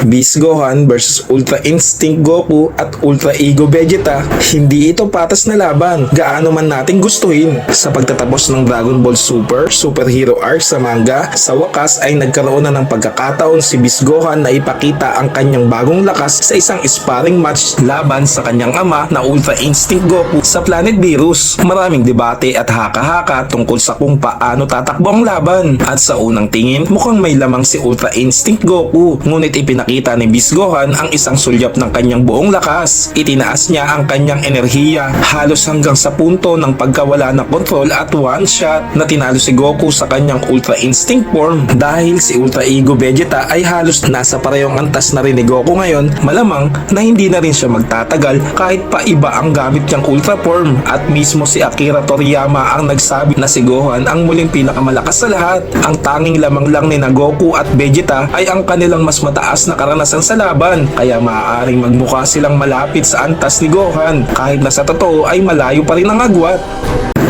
Beast Gohan versus Ultra Instinct Goku at Ultra Ego Vegeta, hindi ito patas na laban gaano man natin gustuhin. Sa pagtatapos ng Dragon Ball Super, Superhero Arc sa manga, sa wakas ay nagkaroon na ng pagkakataon si Beast Gohan na ipakita ang kanyang bagong lakas sa isang sparring match laban sa kanyang ama na Ultra Instinct Goku sa Planet Virus. Maraming debate at haka-haka tungkol sa kung paano tatakbo ang laban. At sa unang tingin, mukhang may lamang si Ultra Instinct Goku. Ngunit ipinakita ni Beast Gohan ang isang sulyap ng kanyang buong lakas. Itinaas niya ang kanyang enerhiya halos hanggang sa punto ng pagkawala ng kontrol at one shot na tinalo si Goku sa kanyang Ultra Instinct form. Dahil si Ultra Ego Vegeta ay halos nasa parehong antas na rin ni Goku ngayon, malamang na hindi na rin siya magtatagal kahit pa iba ang gamit niyang Ultra form. At mismo si Akira Toriyama ang nagsabi na si Gohan ang muling pinakamalakas sa lahat. Ang tanging lamang lang ni na Goku at Vegeta ay ang kanilang mas mataas na karanasan sa laban. Kaya maaaring magmukha silang malapit sa antas ni Gohan kahit na sa totoo ay malayo pa rin ang agwat.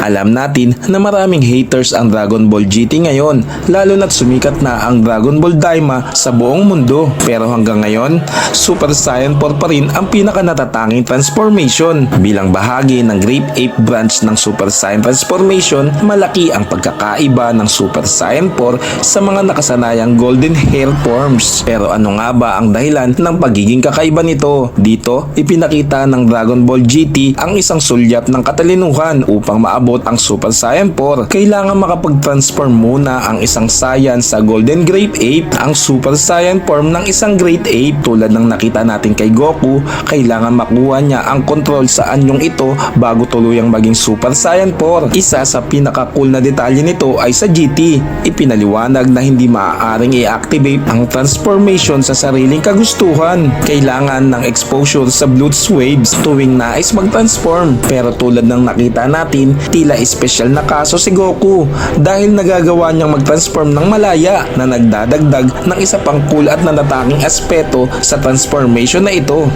Alam natin na maraming haters ang Dragon Ball GT ngayon, lalo na't sumikat na ang Dragon Ball Daima sa buong mundo. Pero hanggang ngayon, Super Saiyan 4 pa rin ang pinaka natatanging transformation. Bilang bahagi ng Grape Ape branch ng Super Saiyan Transformation, malaki ang pagkakaiba ng Super Saiyan 4 sa mga nakasanayang Golden Hair forms. Pero ano nga ba ang dahilan ng pagiging kakaiba nito? Dito, ipinakita ng Dragon Ball GT ang isang sulyap ng katalinuhan upang maabot ang Super Saiyan 4. Kailangan makapag-transform muna ang isang Saiyan sa Golden Grape Ape. Ang Super Saiyan form ng isang Great Ape tulad ng nakita natin kay Goku, kailangan makuha niya ang control sa anyong ito bago tuluyang maging Super Saiyan 4. Isa sa pinaka-cool na detalye nito ay sa GT. Ipinaliwanag na hindi maaaring i-activate ang transformation sa sariling kagustuhan. Kailangan ng exposure sa Bluetooth waves tuwing nais mag-transform. Pero tulad ng nakita natin, tila espesyal na kaso si Goku dahil nagagawa niyang mag-transform ng malaya na nagdadagdag ng isa pang cool at nanataking aspeto sa transformation na ito.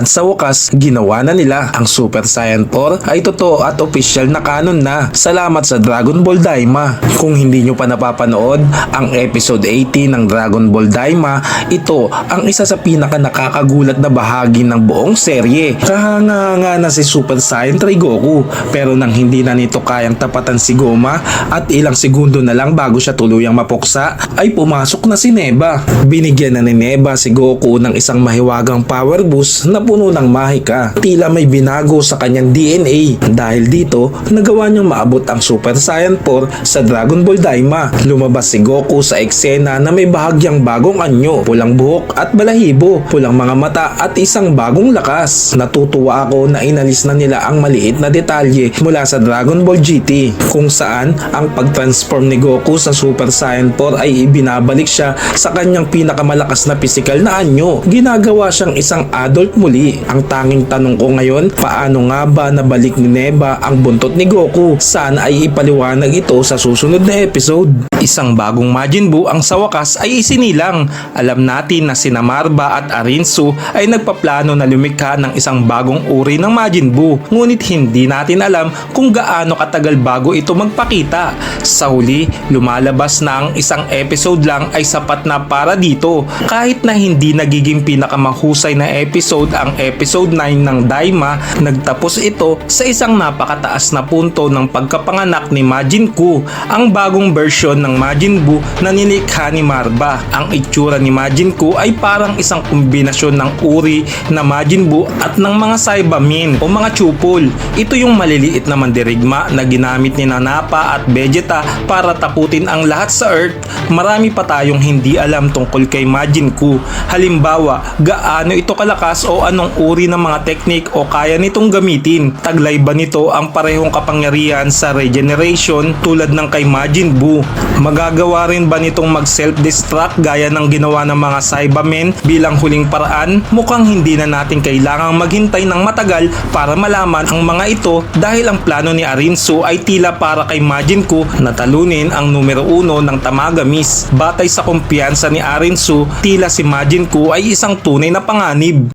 At sa wakas, ginawa na nila ang Super Saiyan 4 ay totoo at official na canon na. Salamat sa Dragon Ball Daima. Kung hindi nyo pa napapanood ang episode 80 ng Dragon Ball Daima, ito ang isa sa pinaka nakakagulat na bahagi ng buong serye. Kahanga-hanga na si Super Saiyan 3 Goku pero nang hindi na nito kayang tapatan si Goma at ilang segundo na lang bago siya tuluyang mapuksa ay pumasok na si Neba. Binigyan na ni Neba si Goku ng isang mahiwagang power boost na puno ng mahika. Tila may binago sa kanyang DNA. Dahil dito, nagawa niyang maabot ang Super Saiyan 4 sa Dragon Ball Daima. Lumabas si Goku sa eksena na may bahagyang bagong anyo, pulang buhok at balahibo, pulang mga mata at isang bagong lakas. Natutuwa ako na inalis na nila ang maliit na detalye mula sa Dragon Ball GT kung saan ang pag-transform ni Goku sa Super Saiyan 4 ay ibinabalik siya sa kanyang pinakamalakas na pisikal na anyo. Ginagawa siyang isang adult muli. Ang tanging tanong ko ngayon, paano nga ba nabalik ni Neba ang buntot ni Goku? Sana ay ipaliwanag ito sa susunod na episode. Isang bagong Majin Buu ang sa wakas ay isinilang. Alam natin na sina Marba at Arinsu ay nagpaplano na lumikha ng isang bagong uri ng Majin Buu. Ngunit hindi natin alam kung gaano katagal bago ito magpakita. Sa huli, lumalabas na ang isang episode lang ay sapat na para dito. Kahit na hindi nagiging pinakamahusay na episode ang episode 9 ng Daima, nagtapos ito sa isang napakataas na punto ng pagkapanganak ni Majin Buu, ang bagong version ng Majin Buu na nilikha ni Marba. Ang itsura ni Majin Buu ay parang isang kombinasyon ng uri na Majin Buu at ng mga Saibamin o mga Chupol. Ito yung maliliit na mandirigma na ginamit ni Nanapa at Vegeta para takutin ang lahat sa Earth. Marami pa tayong hindi alam tungkol kay Majin Buu. Halimbawa, gaano ito kalakas o anong uri ng mga teknik o kaya nitong gamitin. Taglay ba nito ang parehong kapangyarihan sa regeneration tulad ng kay Majin Buu? Magagawa rin ba nitong mag self-destruct gaya ng ginawa ng mga Saibamen bilang huling paraan? Mukhang hindi na natin kailangang maghintay ng matagal para malaman ang mga ito dahil ang plano ni Arinsu ay tila para kay Majin Buu na talunin ang numero uno ng Tamagamis. Batay sa kumpiyansa ni Arinsu, tila si Majin Buu ay isang tunay na panganib.